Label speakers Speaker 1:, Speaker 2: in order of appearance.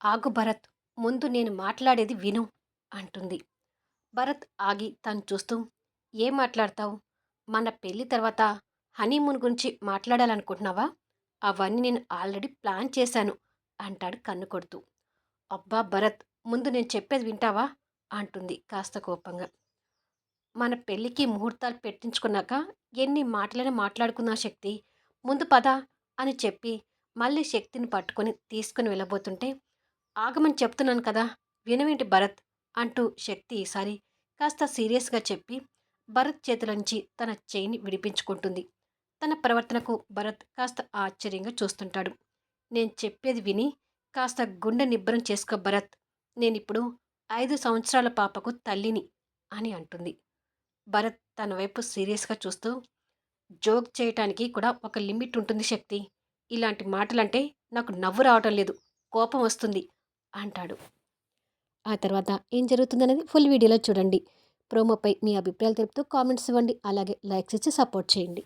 Speaker 1: ఆగు భరత్ ముందు నేను మాట్లాడేది విను అంటుంది. భరత్ ఆగి తను చూస్తూ ఏం మాట్లాడతావు? మన పెళ్ళి తర్వాత హనీమూన్ గురించి మాట్లాడాలనుకుంటున్నావా? అవన్నీ నేను ఆల్రెడీ ప్లాన్ చేశాను అంటాడు కన్ను కొడుతూ. అబ్బా భరత్ ముందు నేను చెప్పేది వింటావా? అంటుంది కాస్త కోపంగా. మన పెళ్ళికి ముహూర్తాలు పెట్టించుకున్నాక ఎన్ని మాటలైనా మాట్లాడుకున్నా శక్తి ముందు పద అని చెప్పి మళ్ళీ శక్తిని పట్టుకొని తీసుకుని వెళ్ళబోతుంటే ఆగమని చెప్తున్నాను కదా వినవేంటి భరత్? అంటూ శక్తి ఈసారి కాస్త సీరియస్గా చెప్పి భరత్ చేతుల నుంచి తన చేయిని విడిపించుకుంటుంది. తన ప్రవర్తనకు భరత్ కాస్త ఆశ్చర్యంగా చూస్తుంటాడు. నేను చెప్పేది విని కాస్త గుండె నిబ్బరం చేసుకో భరత్. నేనిప్పుడు ఐదు సంవత్సరాల పాపకు తల్లిని అని అంటుంది. భరత్ తన వైపు సీరియస్గా చూస్తూ జోక్ చేయటానికి కూడా ఒక లిమిట్ ఉంటుంది శక్తి. ఇలాంటి మాటలంటే నాకు నవ్వు రావటం లేదు. కోపం వస్తుంది. అంటాడు. ఆ తర్వాత ఏం జరుగుతుందనేది ఫుల్ వీడియోలో చూడండి. ప్రోమోపై మీ అభిప్రాయాలు తెలుపుతూ కామెంట్స్ ఇవ్వండి. అలాగే లైక్స్ ఇచ్చి సపోర్ట్ చేయండి.